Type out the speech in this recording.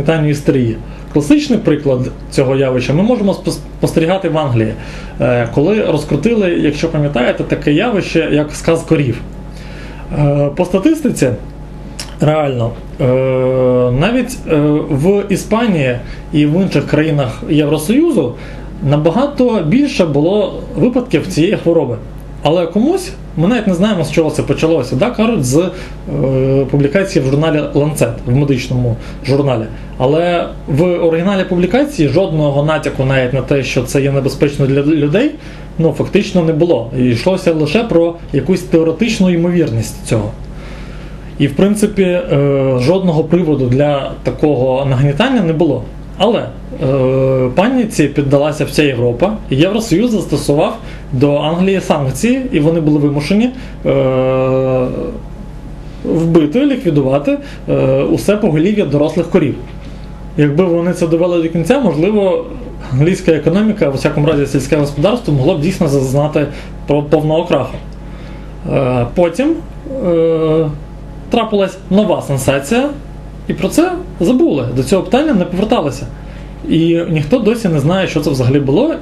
Санітарної істерії. Класичний приклад цього явища ми можемо спостерігати в Англії, е, коли розкрутили, якщо пам'ятаєте, таке явище, як сказ корів. Е, По статистиці, реально, е, навіть в Іспанії і в інших країнах Євросоюзу набагато більше було випадків цієї хвороби. Але комусь, ми навіть не знаємо, з чого це почалося. Да? Кажуть, з е, публікації в журналі Lancet, в медичному журналі. Але в оригіналі публікації жодного натяку навіть на те, що це є небезпечно для людей, ну фактично не було. І йшлося лише про якусь теоретичну ймовірність цього. І в принципі е, жодного приводу для такого нагнітання не було. Але е, паніці піддалася вся Європа, Євросоюз застосував до Англії санкції, і вони були вимушені е, вбити, ліквідувати е, усе поголів'я дорослих корів. Якби вони це довели до кінця, можливо, англійська економіка, в усякому разі сільське господарство, могло б дійсно зазнати про- повного краху. Е, Потім е, трапилась нова сенсація, і про це забули. До цього питання не поверталися. І ніхто досі не знає, що це взагалі було